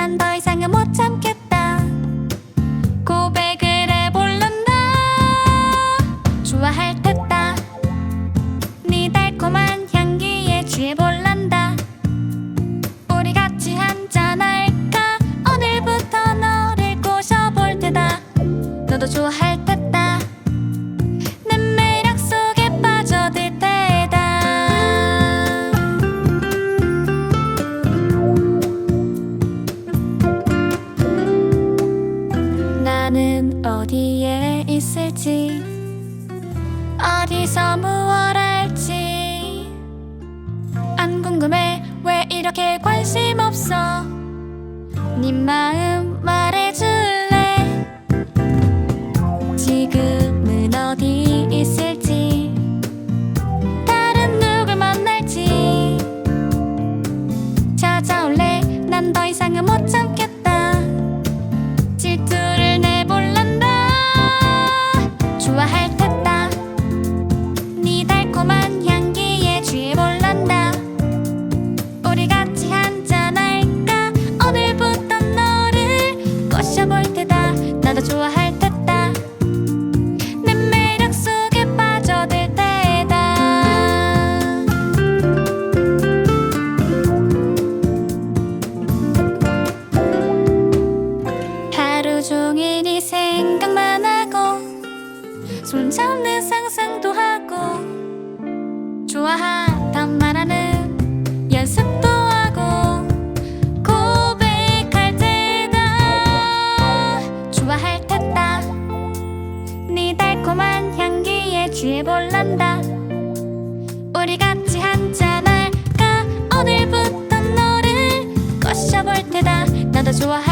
난 더 이상은 못 참겠어 어디에 있을지 어디서 무엇 할지. 안 궁금해 왜 이렇게 관심 없어? 네 마음 없는 상상도 하고 좋아하던 말하는 연습도 하고 고백할 때다 좋아할 텐다. 네 달콤한 향기에 취해볼란다. 우리 같이 한잔 할까? 오늘부터 너를 꼬셔볼 테다. 나도 좋아할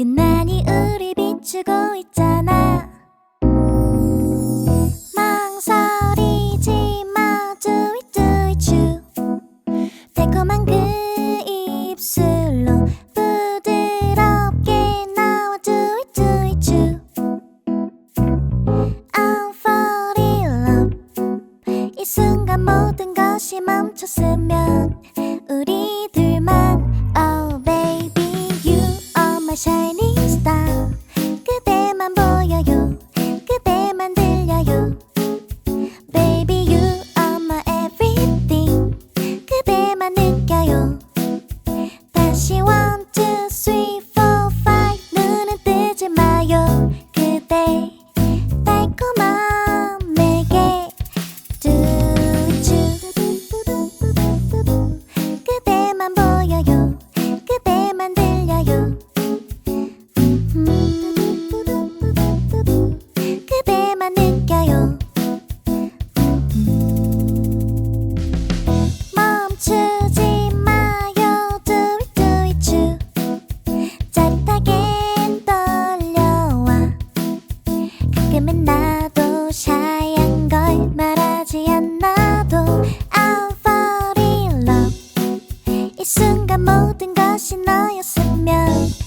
유난히 우리 비추고 있잖아. 망설이지 마 do it do it you 달콤한 그 입술로 부드럽게 나와 do it do it you I'm fall in love. 이 순간 모든 것이 멈췄으면 우리 둘만 shining star. 것이 너였으면.